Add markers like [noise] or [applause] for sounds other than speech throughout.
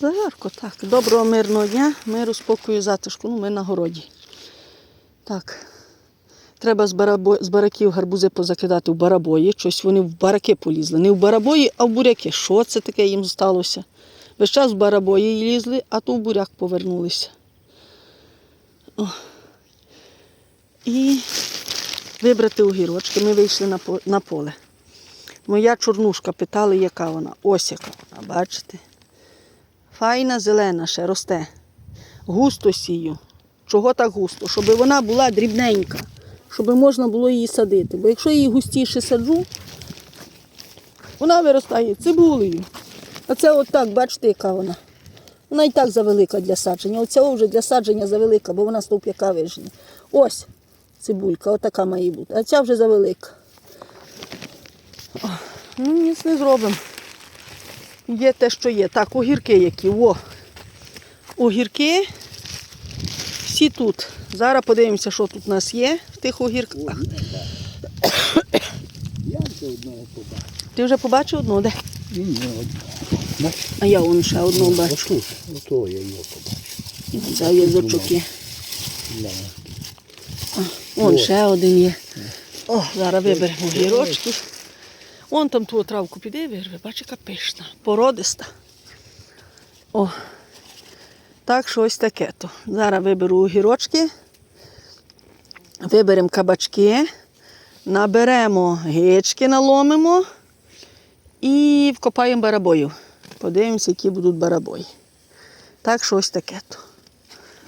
Жарко, так. Доброго мирного дня, миру, спокою, затишку. Ну, ми на городі. Так. Треба з, барабо... з бараків гарбузи позакидати в барабої. Щось вони в бараки полізли. Не в барабої, а в буряки. Що це таке їм сталося? Весь час в барабої лізли, а то в буряк повернулися. О. І вибрати огірочки. Ми вийшли на, поле. Моя чорнушка питали, яка вона. Ось яка вона, бачите? Файна зелена ще росте. Густо сію. Чого так густо? Щоб вона була дрібненька, щоб можна було її садити. Бо якщо я її густіше саджу, вона виростає цибулею. А це отак, бачите, яка вона. Вона і так завелика для садження. Оця вже для садження завелика, бо вона стовп'яка вижені. Ось цибулька, отака має бути. А ця вже завелика. О, ну, ніц не зробимо. Є те, що є. Так, огірки які. О. Огірки. Всі тут. Зараз подивимося, що тут у нас є в тих огірках. Я вже одного побачив. Ти вже побачив одну, де? І не одного. А я вон ще одну бачу. Ото я його побачив. Це язичок є. Вон ще один є. О, зараз виберемо огірочки. Вон там ту травку піде і вирве, бачиш, яка пишна, породиста. О, так що ось таке то. Зараз виберу огірочки, виберемо кабачки, наберемо гички, наломимо і вкопаємо барабою. Подивимося, які будуть барабої. Так що ось таке то.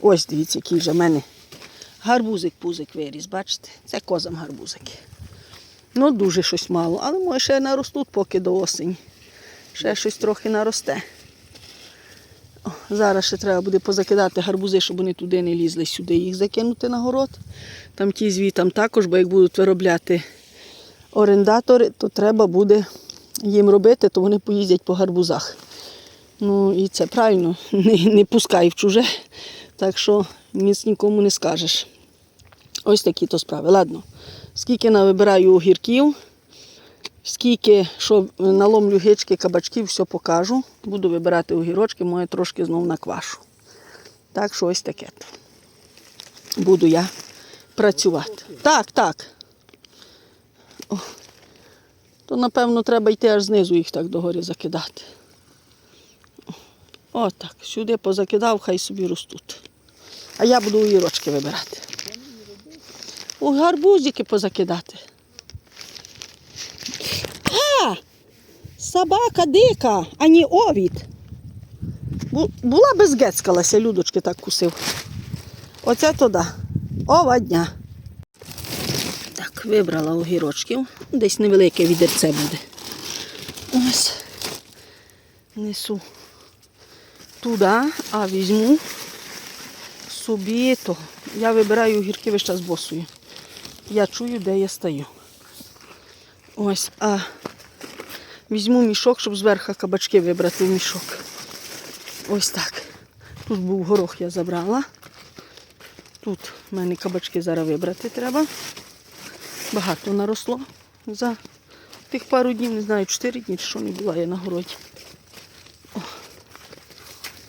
Ось дивіться, який вже в мене гарбузик-пузик виріс, бачите? Це козам гарбузики. Ну, дуже щось мало, але може ще наростуть поки до осені. Ще щось трохи наросте. О, зараз ще треба буде позакидати гарбузи, щоб вони туди не лізли, сюди їх закинути на город. Там ті звітам також, бо як будуть виробляти орендатори, то треба буде їм робити, то вони поїздять по гарбузах. Ну і це правильно, [laughs] не, не пускай в чуже. Так що ніц нікому не скажеш. Ось такі то справи. Ладно, скільки навибираю огірків, скільки що наломлю гички, кабачків, все покажу. Буду вибирати огірочки, моє трошки знов наквашу. Так що ось таке. то. Буду я працювати. Так, так. О. То напевно треба йти аж знизу їх так догори закидати. Отак, сюди позакидав, хай собі ростуть. А я буду огірочки вибирати. У гарбузики позакидати. А! Собака дика, а не овід. Була би згецькалася, людочки так кусив. Оце туди. Овадня. Так, вибрала огірочків. Десь невелике відерце буде. Ось. Несу туди, а візьму собі то. Я вибираю огірки весь час босою. Я чую, де я стою. Ось, а візьму мішок, щоб зверху кабачки вибрати в мішок. Ось так. Тут був горох, я забрала. Тут в мене кабачки зараз вибрати треба. Багато наросло за тих пару днів, не знаю, 4 дні, що не була я на городі.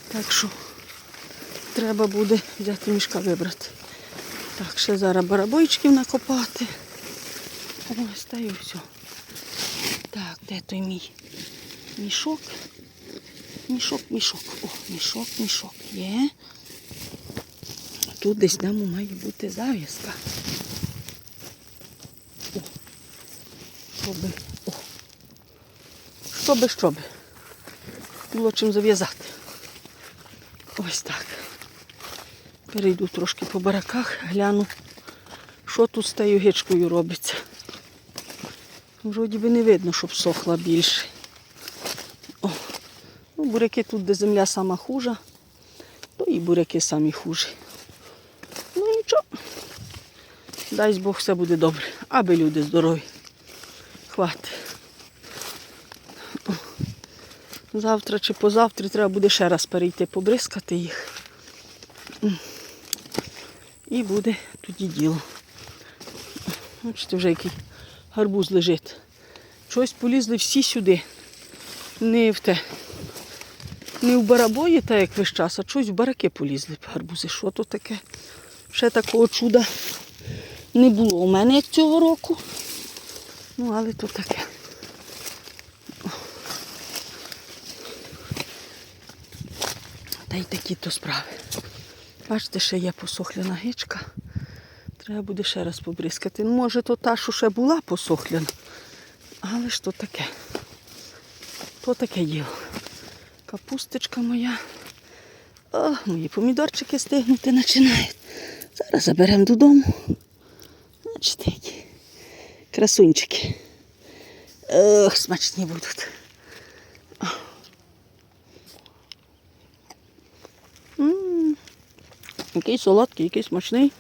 Так що треба буде взяти мішка вибрати. Так, ще зараз барабойчиків накопати. Ось та все. Так, де той мій мішок? Мішок, мішок. О, мішок, мішок. Є. Тут десь там має бути зав'язка. О. Щоби. О. Щоби, щоби. Було чим зав'язати. Ось так. Перейду трошки по бараках, гляну, що тут з тією гичкою робиться. Вроді би не видно, щоб сохла більше. О, ну, буряки тут, де земля сама хужа, то і буряки самі хужі. Ну нічого. Дай Бог все буде добре, аби люди здорові. Хватить. Завтра чи позавтра треба буде ще раз перейти, побризкати їх. І буде тоді діло. Бачите, вже який гарбуз лежить. Щось полізли всі сюди. Не в те. не в барабої, так як весь час, а щось в бараки полізли гарбузи. Що то таке? Ще такого чуда не було у мене цього року. Ну, але то таке. Та й такі то справи. Бачите, ще є посохляна гичка. Треба буде ще раз побризкати. Може, то та, що ще була посохляна. Але ж то таке. То таке діло. Капусточка моя. О, мої помідорчики стигнути починають. Зараз заберемо додому. Бачите, красунчики. Ох, смачні будуть. Який солодкий, який смачний.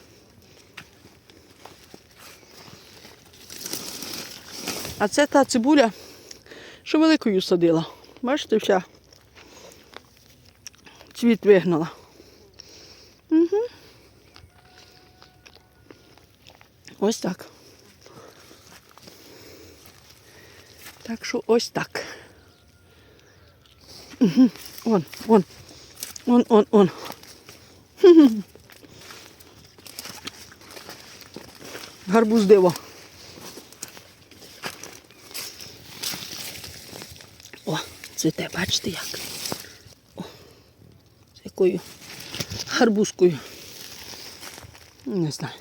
А це та цибуля, що великою садила. Бачите, вся цвіт вигнала. Угу. Ось так. Так що ось так. Угу. Вон, вон. Он, он, он. Гарбуз диво. О, цвіте, бачите як? О, з якою гарбузкою. Не знаю.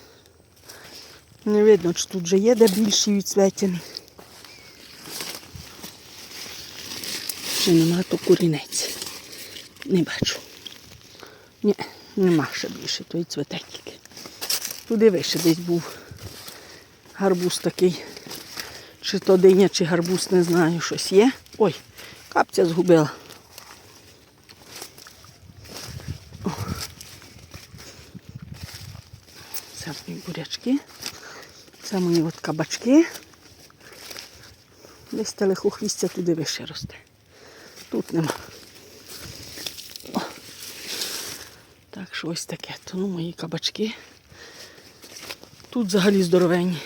Не видно, чи тут вже є де більші відцветені. Ще нема то курінець. Не бачу. Ні, нема ще більше, той цвете тільки. Туди вище десь був гарбуз такий. Чи то диня, чи гарбуз, не знаю, щось є. Ой, капця згубила. Це мої бурячки. Це мої от кабачки. Десь телехохвістя туди вище росте. Тут нема. Так що ось таке. То ну мої кабачки. Тут взагалі здоровенні.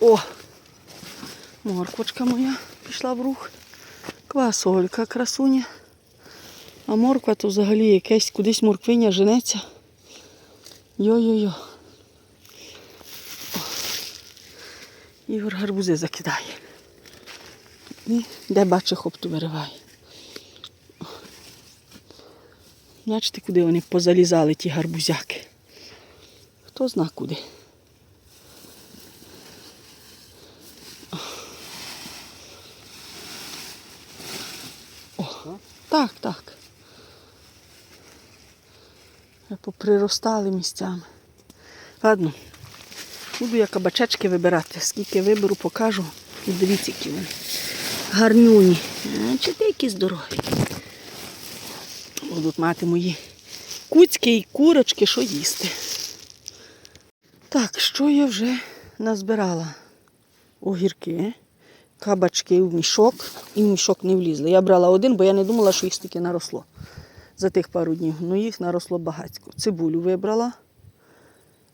О! Морквочка моя пішла в рух. Квасолька красуня. А морква то взагалі якесь кудись морквиня женеться. Йо-йо-йо. Ігор гарбузи закидає. І де бачить, хопту вириває. О. Бачите, куди вони позалізали ті гарбузяки. Хто зна куди. О, так, так. Поприростали місцями. Ладно, буду я кабачечки вибирати. Скільки виберу, покажу. І дивіться, які вони. Гарнюні. Чи ти які здорові. Будуть мати мої куцьки і курочки, що їсти. Так, що я вже назбирала? Огірки, кабачки в мішок, і в мішок не влізли. Я брала один, бо я не думала, що їх стільки наросло за тих пару днів. Ну їх наросло багатько. Цибулю вибрала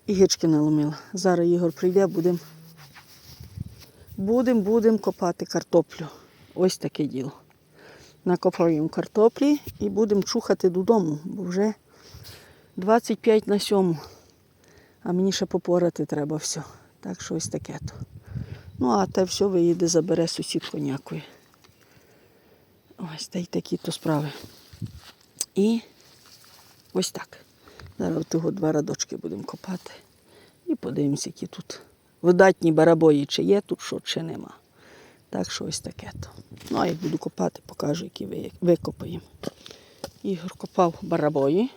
і гички наломила. Зараз Ігор прийде, будемо будем, будем копати картоплю. Ось таке діло. Накопаємо картоплі і будемо чухати додому, бо вже 25 на 7. А мені ще попорати треба все. Так що ось таке то. Ну, а те все виїде, забере сусід конякує. Ось та й такі то справи. І ось так. Зараз того два радочки будемо копати. І подивимося, які тут видатні барабої, чи є тут, що, чи нема. Так що ось таке то. Ну, а як буду копати, покажу, які викопаємо. Ігор копав барабої.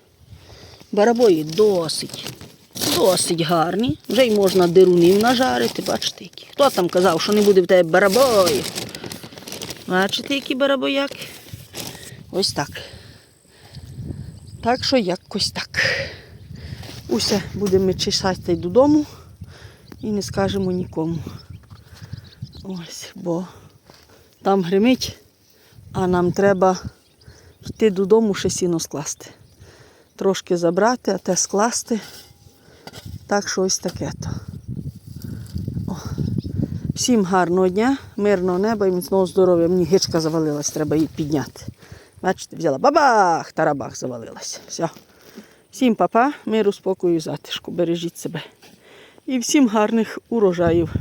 Барабої досить, досить гарні. Вже й можна дирунів нажарити, бачите які. Хто там казав, що не буде в тебе барабоїв? Бачите, які барабояки? Ось так. Так що якось так. Усе будемо чесати додому і не скажемо нікому. Ось, бо там гримить, а нам треба йти додому ще сіно скласти. Трошки забрати, а те скласти. Так що ось таке то. Всім гарного дня, мирного неба і міцного здоров'я. Мені гичка завалилась, треба її підняти. Бачите, взяла бабах, тарабах завалилася. Все. Всім папа, миру, спокою, затишку. Бережіть себе. І всім гарних урожаїв.